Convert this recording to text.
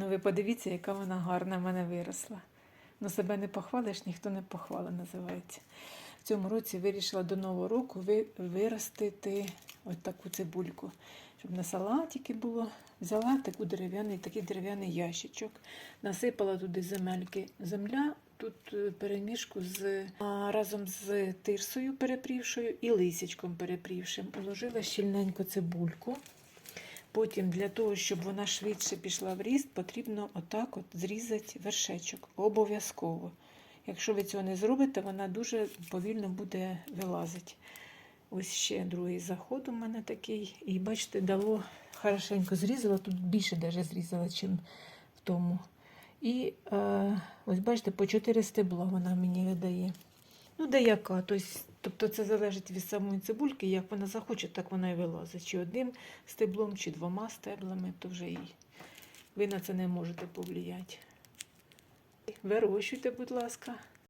Ну, ви подивіться, яка вона гарна в мене виросла. Ну, себе не похвалиш, ніхто не похвалить, називається. В цьому році вирішила до Нового року виростити ось таку цибульку, щоб на салатики було. Взяла таку дерев'яний, такий дерев'яний ящичок, насипала туди земельки. Земля тут е, перемішку з а, разом з тирсою перепрівшою і лисячком перепрівшим. Уложила щільненько цибульку. Потім для того, щоб вона швидше пішла в ріст, потрібно отак от зрізати вершечок. Обов'язково. Якщо ви цього не зробите, вона дуже повільно буде вилазити. Ось ще другий заход у мене такий. І бачите, дало хорошенько зрізала. Тут більше даже зрізала, ніж в тому. І е, ось бачите, по 4 стебла вона мені видає. Ну, деяка. Тобто, тобто це залежить від самої цибульки, як вона захоче, так вона і вилазить. Чи одним стеблом, чи двома стеблами, то вже і ви на це не можете повлияти. Вирощуйте, будь ласка.